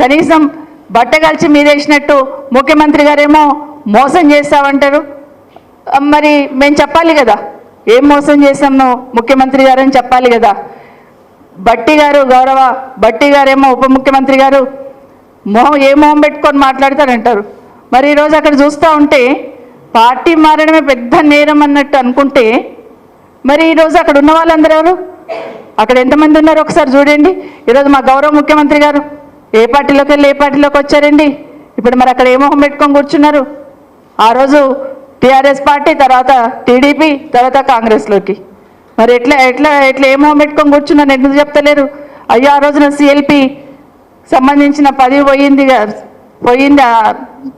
కనీసం బట్ట కలిసి మీదేసినట్టు ముఖ్యమంత్రి గారేమో మోసం చేస్తామంటారు మరి మేము చెప్పాలి కదా. ఏం మోసం చేసాము ముఖ్యమంత్రి గారు అని చెప్పాలి కదా. బట్టి గారు గౌరవ బట్టి గారేమో ఉప ముఖ్యమంత్రి గారు మొహం ఏ మొహం పెట్టుకొని మాట్లాడతారంటారు? మరి ఈరోజు అక్కడ చూస్తూ ఉంటే పార్టీ మారడమే పెద్ద నేరం అన్నట్టు అనుకుంటే మరి ఈరోజు అక్కడ ఉన్న వాళ్ళందరూ ఎవరు? అక్కడ ఎంతమంది ఉన్నారు ఒకసారి చూడండి. ఈరోజు మా గౌరవ ముఖ్యమంత్రి గారు ఏ పార్టీలోకి వెళ్ళి ఏ పార్టీలోకి వచ్చారండి? ఇప్పుడు మరి అక్కడ ఏ మొహం పెట్టుకొని కూర్చున్నారు? ఆ రోజు టీఆర్ఎస్ పార్టీ తర్వాత టీడీపీ తర్వాత కాంగ్రెస్లోకి. మరి ఎట్లా ఎట్లా ఎట్లా ఏ మొహం పెట్టుకొని కూర్చున్నారు? ఎందుకు చెప్తలేరు? అయ్యో ఆ రోజున సిఎల్పి సంబంధించిన పదవి పోయింది పోయిందా పోయింది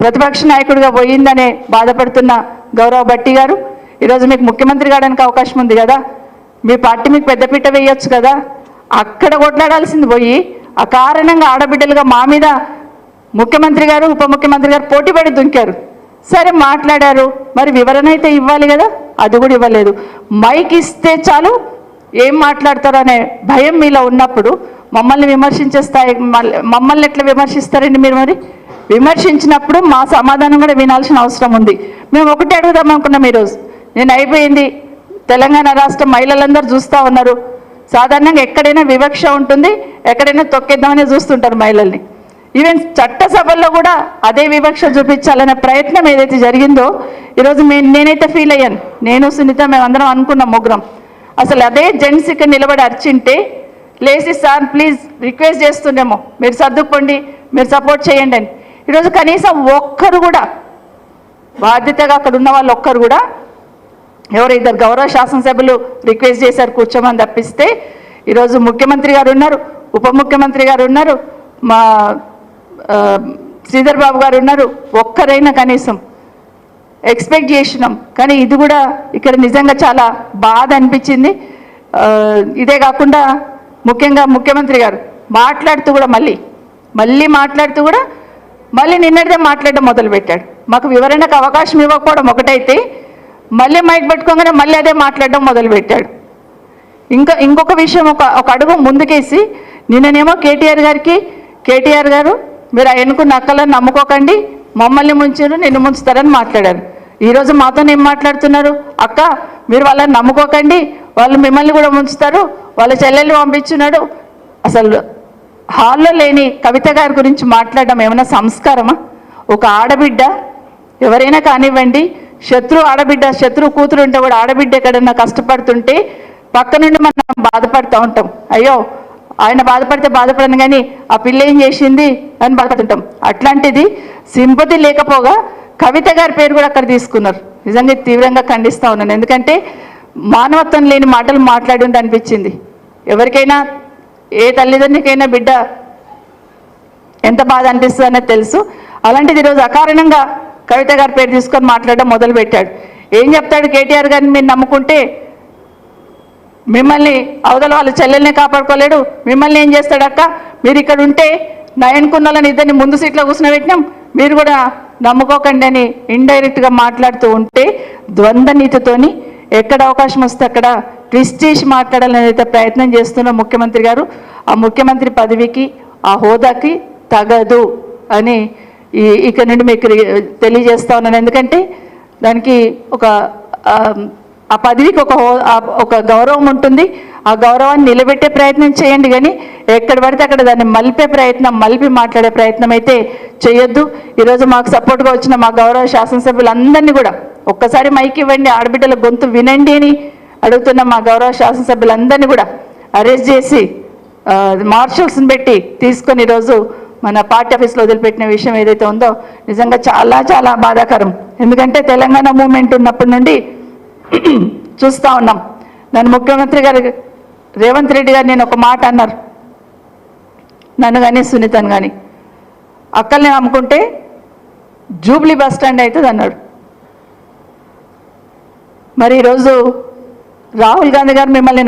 ప్రతిపక్ష నాయకుడిగా పోయిందనే బాధపడుతున్న గౌరవ భట్టి గారు. ఈరోజు మీకు ముఖ్యమంత్రి కావడానికి అవకాశం ఉంది కదా? మీ పార్టీ మీకు పెద్దపీట వేయొచ్చు కదా? అక్కడ కొట్లాడాల్సింది పోయి ఆ కారణంగా ఆడబిడ్డలుగా మా మీద ముఖ్యమంత్రి గారు ఉప ముఖ్యమంత్రి గారు పోటీపడి దుంకారు. సరే మాట్లాడారు. మరి వివరణ అయితే ఇవ్వాలి కదా? అది కూడా ఇవ్వలేదు. మైక్ ఇస్తే చాలు. ఏం మాట్లాడతారనే భయం మీలో ఉన్నప్పుడు మమ్మల్ని విమర్శించే స్థాయి మమ్మల్ని ఎట్లా విమర్శిస్తారండి మీరు మరి? విమర్శించినప్పుడు మా సమాధానం కూడా వినాల్సిన అవసరం ఉంది. మేము ఒకటే అడుగుదాం అనుకున్నాం ఈరోజు. నేను అయిపోయింది. తెలంగాణ రాష్ట్ర మహిళలందరూ చూస్తూ ఉన్నారు. సాధారణంగా ఎక్కడైనా వివక్ష ఉంటుంది ఎక్కడైనా తొక్కేద్దామని చూస్తుంటారు మహిళల్ని. ఈవెన్ చట్టసభల్లో కూడా అదే వివక్ష చూపించాలనే ప్రయత్నం ఏదైతే జరిగిందో ఈరోజు నేనైతే ఫీల్ అయ్యాను. నేను సునీత మేమందరం అనుకున్నాం ముగ్గురం. అసలు అదే జెంట్స్ ఇక్కడ నిలబడి అర్చింటే లేచి సార్ ప్లీజ్ రిక్వెస్ట్ చేస్తుండేమో. మీరు సర్దుకోండి మీరు సపోర్ట్ చేయండి అని. ఈరోజు కనీసం ఒక్కరు కూడా బాధ్యతగా అక్కడ ఉన్న వాళ్ళు ఒక్కరు కూడా ఎవరు ఇద్దరు గౌరవ శాసనసభ్యులు రిక్వెస్ట్ చేశారు కూర్చోమని తప్పిస్తే ఈరోజు ముఖ్యమంత్రి గారు ఉన్నారు ఉప ముఖ్యమంత్రి గారు ఉన్నారు మా శ్రీధర్ బాబు గారు ఉన్నారు ఒక్కరైనా కనీసం ఎక్స్పెక్ట్ చేసినాం. కానీ ఇది కూడా ఇక్కడ నిజంగా చాలా బాధ అనిపించింది. ఇదే కాకుండా ముఖ్యంగా ముఖ్యమంత్రి గారు మాట్లాడుతూ కూడా మళ్ళీ మళ్ళీ మాట్లాడుతూ కూడా మళ్ళీ నిన్నటిదే మాట్లాడడం మొదలుపెట్టాడు. మాకు వివరణకు అవకాశం ఇవ్వకపోవడం ఒకటైతే మళ్ళీ మైక్ పెట్టుకోగానే మళ్ళీ అదే మాట్లాడడం మొదలుపెట్టాడు. ఇంకా ఇంకొక విషయం ఒక ఒక అడుగు ముందుకేసి నిన్ననేమో కేటీఆర్ గారికి కేటీఆర్ గారు మీరు ఆయనకు ఎన్నుకున్న అక్కలను నమ్ముకోకండి మమ్మల్ని ముంచారు నిన్ను ముంచుతారని మాట్లాడారు. ఈరోజు మాతో ఏం మాట్లాడుతున్నారు? అక్క మీరు వాళ్ళని నమ్ముకోకండి వాళ్ళు మిమ్మల్ని కూడా ముంచుతారు వాళ్ళ చెల్లెళ్ళు పంపించున్నాడు. అసలు హాల్లో లేని కవిత గారి గురించి మాట్లాడడం ఏమైనా సంస్కారమా? ఒక ఆడబిడ్డ ఎవరైనా కానివ్వండి శత్రు ఆడబిడ్డ శత్రు కూతురు ఉంటే కూడా ఆడబిడ్డ ఎక్కడన్నా కష్టపడుతుంటే పక్క నుండి మనం బాధపడుతూ ఉంటాం. అయ్యో ఆయన బాధపడితే బాధపడను కానీ ఆ పిల్ల ఏం చేసింది అని బాధపడుతుంటాం. అట్లాంటిది సింపతి లేకపోగా కవిత గారి పేరు కూడా అక్కడ తీసుకున్నారు. నిజంగా తీవ్రంగా ఖండిస్తూ ఉన్నాను. ఎందుకంటే మానవత్వం లేని మాటలు మాట్లాడి ఉంది అనిపించింది. ఎవరికైనా ఏ తల్లిదండ్రికైనా బిడ్డ ఎంత బాధ అనిపిస్తుంది అనేది తెలుసు. అలాంటిది ఈరోజు అకారణంగా కవిత గారి పేరు తీసుకొని మాట్లాడడం మొదలు పెట్టాడు ఏం చెప్తాడు కేటీఆర్ గారిని మీరు నమ్ముకుంటే? మిమ్మల్ని అవతల వాళ్ళ చెల్లెల్ని కాపాడుకోలేడు. మిమ్మల్ని ఏం చేస్తాడక్క మీరు ఇక్కడ ఉంటే నయన్కున్న ఇద్దరిని ముందు సీట్లో కూర్చుని మీరు కూడా నమ్ముకోకండి అని ఇండైరెక్ట్గా మాట్లాడుతూ ఉంటే ద్వంద్వ నీతితోని ఎక్కడ అవకాశం వస్తే అక్కడ ట్విస్ట్ చేసి మాట్లాడాలని అయితే ప్రయత్నం చేస్తున్న ముఖ్యమంత్రి గారు ఆ ముఖ్యమంత్రి పదవికి ఆ హోదాకి తగదు అని ఈ నుండి మీకు తెలియజేస్తా ఉన్నాను ఎందుకంటే దానికి ఒక ఆ, పదవికి ఒక ఒక గౌరవం ఉంటుంది. ఆ గౌరవాన్ని నిలబెట్టే ప్రయత్నం చేయండి కానీ ఎక్కడ పడితే అక్కడ దాన్ని మలిపే ప్రయత్నం మలిపి మాట్లాడే ప్రయత్నం అయితే చేయొద్దు. ఈరోజు మాకు సపోర్ట్గా వచ్చిన మా గౌరవ శాసనసభ్యులందరినీ కూడా ఒక్కసారి మైక్ ఇవ్వండి ఆడబిడ్డల గొంతు వినండి అని అడుగుతున్న మా గౌరవ శాసనసభ్యులందరినీ కూడా అరెస్ట్ చేసి మార్షల్స్ని పెట్టి తీసుకొని ఈరోజు మన పార్టీ ఆఫీస్లో వదిలిపెట్టిన విషయం ఏదైతే ఉందో నిజంగా చాలా చాలా బాధాకరం. ఎందుకంటే తెలంగాణ మూమెంట్ ఉన్నప్పటి నుండి చూస్తూ ఉన్నాం. నన్ను ముఖ్యమంత్రి గారు రేవంత్ రెడ్డి గారు నేను ఒక మాట అన్నారు. నన్ను కానీ సునీతను కానీ అక్కల్ని నమ్ముకుంటే జూబ్లీ బస్ స్టాండ్ అవుతుంది అన్నాడు. మరి ఈరోజు రాహుల్ గాంధీ గారు మిమ్మల్ని